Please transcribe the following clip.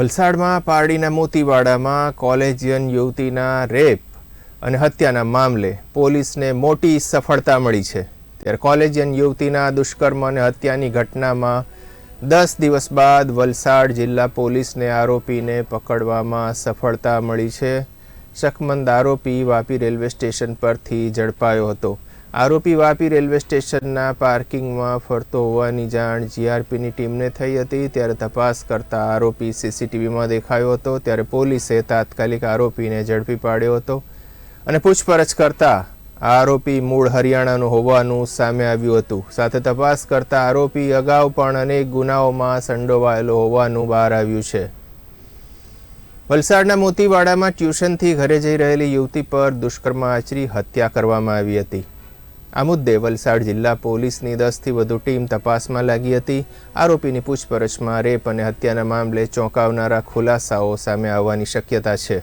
વલસાડમાં, પારડીના મોતીવાડામાં કોલેજિયન યુવતીના રેપ અને હત્યાના મામલે પોલીસને મોટી સફળતા મળી છે. ત્યારે કોલેજિયન યુવતીના દુષ્કર્મ અને હત્યાની ઘટનામાં દસ દિવસ બાદ વલસાડ જિલ્લા પોલીસને આરોપીને પકડવામાં સફળતા મળી છે. શકમંદ આરોપી વાપી રેલવે સ્ટેશન પરથી ઝડપાયો હતો. આરોપી વાપી રેલવે સ્ટેશનના પાર્કિંગમાં ફરતો હોવાની જાણ જીઆરપીની ટીમને થઈ હતી. ત્યારે તપાસ કરતા આરોપી સીસીટીવીમાં દેખાયો હતો. ત્યારે પોલીસે તાત્કાલિક આરોપીને ઝડપી પાડ્યો હતો અને પૂછપરછ કરતા આરોપી મૂળ હરિયાણાનું હોવાનું સામે આવ્યું હતું. સાથે તપાસ કરતા આરોપી અગાઉ પણ અનેક ગુનાઓમાં સંડોવાયેલો હોવાનું બહાર આવ્યું છે. વલસાડના મોતીવાડામાં ટ્યુશનથી ઘરે જઈ રહેલી યુવતી પર દુષ્કર્મ આચરી હત્યા કરવામાં આવી હતી. આ મુદ્દે વલસાડ જિલ્લા પોલીસની દસથી વધુ ટીમ તપાસમાં લાગી હતી. આરોપીની પૂછપરછમાં રેપ અને હત્યાના મામલે ચોંકાવનારા ખુલાસાઓ સામે આવવાની શક્યતા છે.